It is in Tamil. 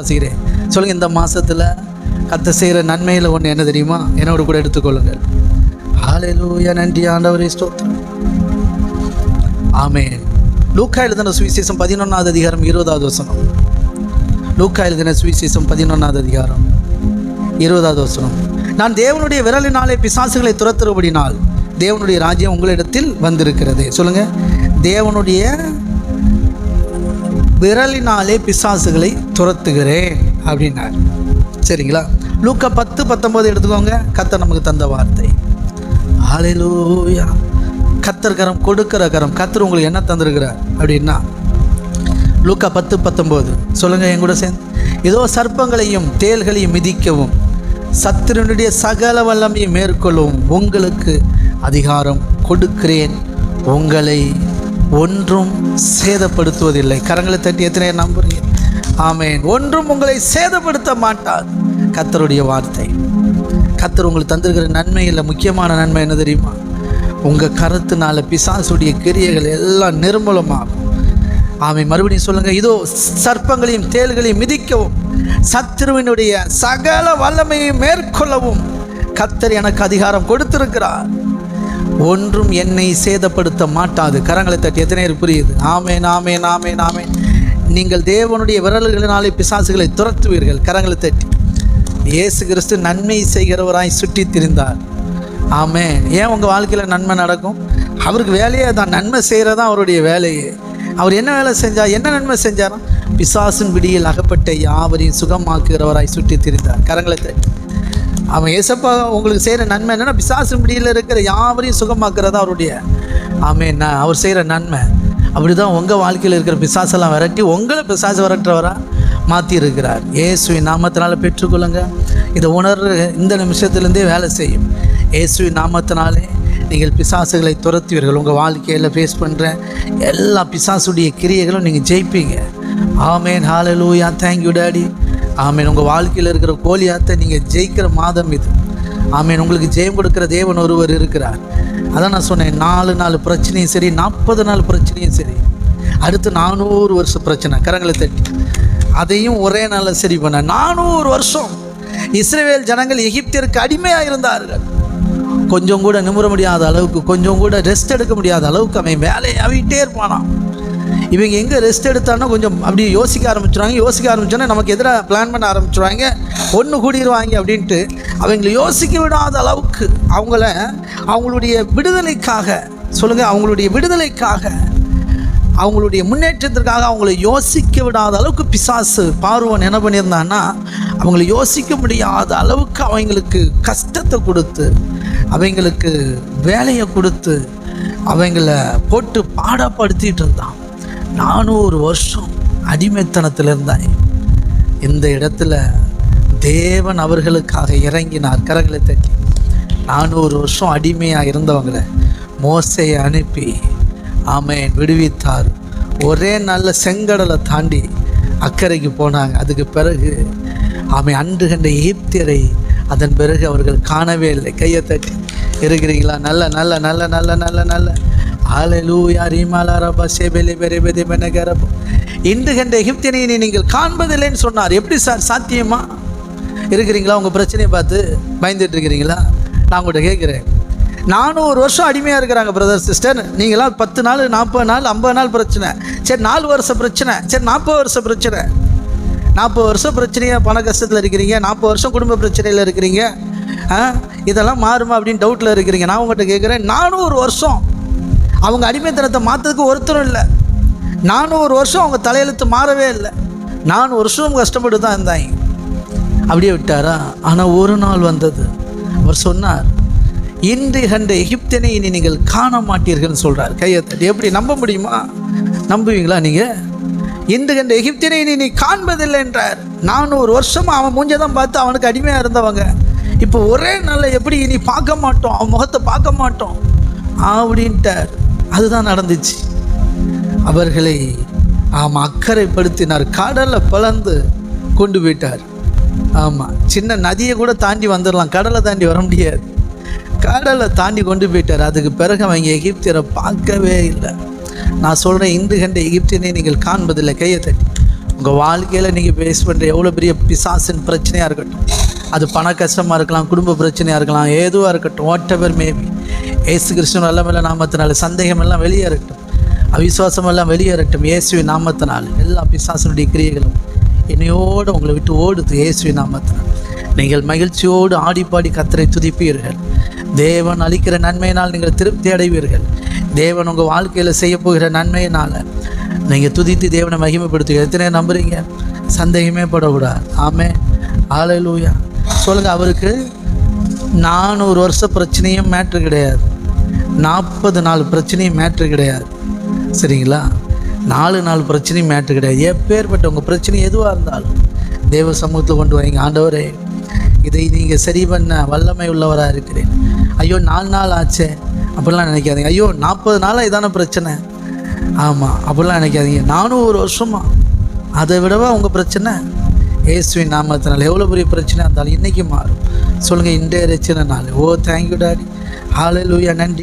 வாசிக்கிறேன். சொல்லுங்க இந்த மாதத்தில் கத்த செய்கிற நன்மையில் ஒன்று என்ன தெரியுமா? என்னோட கூட எடுத்துக்கொள்ளுங்கள். ஹalleluya நன்றி ஆண்டவரே ஸ்தோத்திரம். ஆமே லூக்கா எழுதின சுவிசேஷம் பதினொன்றாவது அதிகாரம் இருபதாவது வசனம். லூக்கா எழுதின சுவிசேஷம் பதினொன்றாவது அதிகாரம் இருபதாவது வசனம். நான் தேவனுடைய விரலினாலே பிசாசுகளை துரத்துறபடினால் தேவனுடைய ராஜ்யம் உங்களிடத்தில் வந்திருக்கிறது. சொல்லுங்க தேவனுடைய விரலினாலே பிசாசுகளை துரத்துகிறேன் அப்படின்னார். சரிங்களா? லூக்கா பத்து பத்தொன்பது எடுத்துக்கோங்க. கத்தர் நமக்கு தந்த வார்த்தை. ஆலையிலூயா கத்தர் கரம் கொடுக்கிற கரம். கத்தர் உங்களுக்கு என்ன தந்திருக்கிறார் அப்படின்னா லூக்கா பத்து பத்தொம்போது சொல்லுங்கள் என் கூட சேர்ந்து. ஏதோ சர்ப்பங்களையும் தேள்களையும் மிதிக்கவும் சத்துருனுடைய சகல வல்லமையை மேற்கொள்ளவும் உங்களுக்கு அதிகாரம் கொடுக்கிறேன். உங்களை ஒன்றும் சேதப்படுத்துவதில்லை. கரங்களை தட்டி எத்தனை நம்புறேன் நம்புறீங்க? ஒன்றும் உங்களை சேதப்படுத்த மாட்டார். கத்தருடைய வார்த்தை. கத்தர் உங்களுக்கு தந்திருக்கிற நன்மையில் முக்கியமான நன்மை என்ன தெரியுமா? உங்கள் கருத்துனால பிசாசுடைய கிரியைகள் எல்லாம் நிர்மூலமாகும். ஆமை மறுபடியும் சொல்லுங்கள் இதோ சர்ப்பங்களையும் தேள்களையும் மிதிக்கவும் சத்துருவினுடைய சகல வல்லமையை மேற்கொள்ளவும் கத்தர் எனக்கு அதிகாரம் கொடுத்திருக்கிறார். ஒன்றும் என்னை சேதப்படுத்த மாட்டாது. கரங்களை தட்டி எத்தனை பேர் புரியுது? ஆமேன் ஆமேன் ஆமேன் ஆமேன். நீங்கள் தேவனுடைய விரல்களினாலே பிசாசுகளை துரத்துவீர்கள். கரங்களை தட்டி. இயேசு கிறிஸ்து நன்மை செய்கிறவராய் சுற்றி திரிந்தார் ஆமே ஏன் உங்கள் வாழ்க்கையில் நன்மை நடக்கும்? அவருக்கு வேலையே தான் நன்மை செய்கிறதா அவருடைய வேலையே. அவர் என்ன வேலை செஞ்சார்? என்ன நன்மை செஞ்சாராம் பிசாசின் பிடியில் அகப்பட்ட யாவரையும் சுகமாக்குகிறவராய் சுற்றி திரிந்தார் கரங்களை தட்டி. அவன் ஏசப்பா உங்களுக்கு செய்கிற நன்மை என்னென்னா பிசாசு பிடியில் இருக்கிற யாவரையும் சுகமாக்குறதா அவருடைய ஆமே நான் அவர் செய்கிற நன்மை. அப்படி தான் உங்கள் வாழ்க்கையில் இருக்கிற பிசாசெல்லாம் விரட்டி உங்களை பிசாசு விரட்டுறவரா மாற்றி இருக்கிறார் இயேசுவின் நாமத்தினால் பெற்றுக்கொள்ளுங்க. இதை உணர்ற இந்த நிமிஷத்துலேருந்தே வேலை செய்யும். இயேசுவின் நாமத்தினாலே நீங்கள் பிசாசுகளை துரத்துவீர்கள் உங்கள் வாழ்க்கையில் ஃபேஸ் பண்ணுற எல்லா பிசாசுடைய கிரியைகளும் நீங்கள் ஜெயிப்பீங்க. ஆமேன். ஹாலலூயா தேங்க்யூ டாடி ஆமீன். உங்கள் வாழ்க்கையில் இருக்கிற கோலியாத்தை நீங்கள் ஜெயிக்கிற மாதம் இது. ஆமீன். உங்களுக்கு ஜெயம் கொடுக்குற தேவன் ஒருவர் இருக்கிறார். அதான் நான் சொன்னேன் நாலு நாலு பிரச்சனையும் சரி நாற்பது நாள் பிரச்சனையும் சரி. அடுத்து நானூறு வருஷம் பிரச்சனை. கரங்களை தட்டி. அதையும் ஒரே நாளில் சரி பண்ண. நானூறு வருஷம் இஸ்ரேல் ஜனங்கள் எகிப்திற்கு அடிமையாக இருந்தார்கள். கொஞ்சம் கூட நிமிர முடியாத அளவுக்கு கொஞ்சம் கூட ரெஸ்ட் எடுக்க முடியாத அளவுக்கு அவன் வேலையாகிட்டே இருப்பானான் இவங்க எங்கே ரெஸ்ட் எடுத்தானோ கொஞ்சம் அப்படியே யோசிக்க ஆரம்பிச்சுருவாங்க. யோசிக்க ஆரம்பிச்சோன்னா நமக்கு எதிராக பிளான் பண்ண ஆரம்பிச்சுருவாங்க. ஒன்று கூடிடுவாங்க அப்படின்ட்டு அவங்களை யோசிக்க விடாத அளவுக்கு அவங்கள அவங்களுடைய விடுதலைக்காக சொல்லுங்கள் அவங்களுடைய விடுதலைக்காக அவங்களுடைய முன்னேற்றத்திற்காக அவங்கள யோசிக்க விடாத அளவுக்கு பிசாசு பார்வன் என்ன பண்ணியிருந்தான்னா அவங்கள யோசிக்க முடியாத அளவுக்கு அவங்களுக்கு கஷ்டத்தை கொடுத்து அவங்களுக்கு வேலையை கொடுத்து அவங்கள போட்டு பாடப்படுத்திட்டு இருந்தான். நானூறு வருஷம் அடிமைத்தனத்தில் இருந்தாங்க இந்த இடத்துல தேவன் அவர்களுக்காக இறங்கினார். கரங்களை தட்டி. நானூறு வருஷம் அடிமையாக இருந்தவங்களை மோசையை அனுப்பி ஆமேன் விடுவித்தார். ஒரே நல்ல செங்கடலை தாண்டி அக்கறைக்கு போனாங்க. அதுக்கு பிறகு ஆமை அன்று கண்ட ஈப்தியரை அதன் பிறகு அவர்கள் காணவே இல்லை. கையை தட்டி இருக்கிறீங்களா? நல்ல நல்ல நல்ல நல்ல நல்ல நல்ல அலலூயா ரீமாலா ரபா சேபெலி பெரிய பெரிய மெனகரபோ இன்று கண்ட எகிப்தினை நீங்கள் காண்பதில்லைன்னு சொன்னார். எப்படி சார்? சாத்தியமா? இருக்கிறீங்களா? உங்கள் பிரச்சனையை பார்த்து பயந்துட்டு இருக்கிறீங்களா? நான் உங்கள்கிட்ட கேட்குறேன். நானும் ஒரு வருஷம் அடிமையாக இருக்கிறாங்க பிரதர் சிஸ்டர் நீங்களாம் பத்து நாள் நாற்பது நாள் ஐம்பது நாள் பிரச்சனை. சரி நாலு வருஷம் பிரச்சனை. சரி நாற்பது வருஷம் பிரச்சனை. நாற்பது வருஷம் பிரச்சனையாக பண கஷ்டத்தில் இருக்கிறீங்க. நாற்பது வருஷம் குடும்ப பிரச்சனையில் இருக்கிறீங்க. ஆ? இதெல்லாம் மாறுமா அப்படின்னு டவுட்டில் இருக்கிறீங்க. நான் உங்கள்கிட்ட கேட்குறேன் நானும் ஒரு வருஷம் அவங்க அடிமைத்தனத்தை மாற்றதுக்கு ஒருத்தரும் இல்லை. நானும் ஒரு வருஷம் அவங்க தலையெழுத்து மாறவே இல்லை. நான் வருஷம் கஷ்டப்பட்டு தான் இருந்தாங்க. அப்படியே விட்டாரா? ஆனால் ஒரு நாள் வந்தது. அவர் சொன்னார் இன்று கண்ட எகிப்தினை இனி நீங்கள் காண மாட்டீர்கள்னு சொல்கிறார் கையத்தட்டி எப்படி நம்ப முடியுமா? நம்புவீங்களா நீங்கள் இன்று கண்ட எகிப்தினை இனி நீ காண்பதில்லை என்றார். நானூறு வருஷம் அவன் மூஞ்சை தான் பார்த்து அவனுக்கு அடிமையாக இருந்தவங்க. இப்போ ஒரே நாளில் எப்படி இனி பார்க்க மாட்டோம்? அவன் முகத்தை பார்க்க மாட்டோம். அப்படின்ட்டார். அதுதான் நடந்துச்சு. அவர்களை ஆமாம் அக்கறைப்படுத்தினார். கடலை பிளந்து கொண்டு போயிட்டார். ஆமாம் சின்ன நதியை கூட தாண்டி வந்துடலாம் கடலை தாண்டி வர முடியாது. கடலை தாண்டி கொண்டு போயிட்டார். அதுக்கு பிறகு அவங்க எகிப்தியரை பார்க்கவே இல்லை. நான் சொல்கிறேன் இன்று கண்ட எகிப்தியனை நீங்கள் காண்பதில்லை. கையை தட்டி. உங்கள் வாழ்க்கையில் நீங்கள் ஃபேஸ் பண்ணுற எவ்வளோ பெரிய பிசாசின் பிரச்சனையாக இருக்கட்டும். அது பண கஷ்டமாக இருக்கலாம் குடும்ப பிரச்சனையாக இருக்கலாம் ஏதுவாக இருக்கட்டும் whatever maybe Yesu Krishnan நல்ல நாமத்தினால சந்தேகம் எல்லாம் வெளியேறட்டும். அவிசுவாசம் எல்லாம் வெளியேறட்டும். இயேசுவின் நாமத்தினால் எல்லா பிசாசனுடைய கிரியைகளும் என்னையோடு உங்களை விட்டு ஓடுது இயேசுவின் நாமத்தினால். நீங்கள் மகிழ்ச்சியோடு ஆடிப்பாடி கத்தரை துதிப்பீர்கள். தேவன் அளிக்கிற நன்மையினால் நீங்கள் திருப்தி அடைவீர்கள். தேவன் உங்கள் வாழ்க்கையில் செய்ய போகிற நன்மையினால் நீங்கள் துதித்து தேவனை மகிமைப்படுத்துவீங்க எத்தனை நம்புறீங்க? சந்தேகமே படக்கூடாது. ஆமே ஆலையிலூயா சொல்லுங்கள் அவருக்கு நானூறு வருஷ பிரச்சனையும் மேட்ரு கிடையாது. நாற்பது நாள் பிரச்சனையும் மேட்ரு கிடையாது. சரிங்களா? நாலு நாள் பிரச்சனையும் மேட்ரு கிடையாது. எப்பேற்பட்ட உங்கள் பிரச்சனை எதுவாக இருந்தாலும் தேவ சமூகத்தில் கொண்டு வரீங்க ஆண்டவரே இதை நீங்கள் சரி பண்ண வல்லமை உள்ளவராக இருக்கிறேன். ஐயோ நாலு நாள் ஆச்சே. அப்படிலாம் நினைக்காதீங்க. ஐயோ நாற்பது நாளாக இதான பிரச்சனை? ஆமாம் அப்படிலாம் நினைக்காதீங்க. நானும் ஒரு வருஷமா அதை விடவா உங்கள் பிரச்சனை? ஏசுவின் நாமத்தினால் எவ்வளோ பெரிய பிரச்சனை இருந்தாலும் இன்றைக்கி மாறும். சொல்லுங்கள் இன்றைய ரச்சனை நாள். ஓ தேங்க்யூ டாடி ஹாலே நன்றி.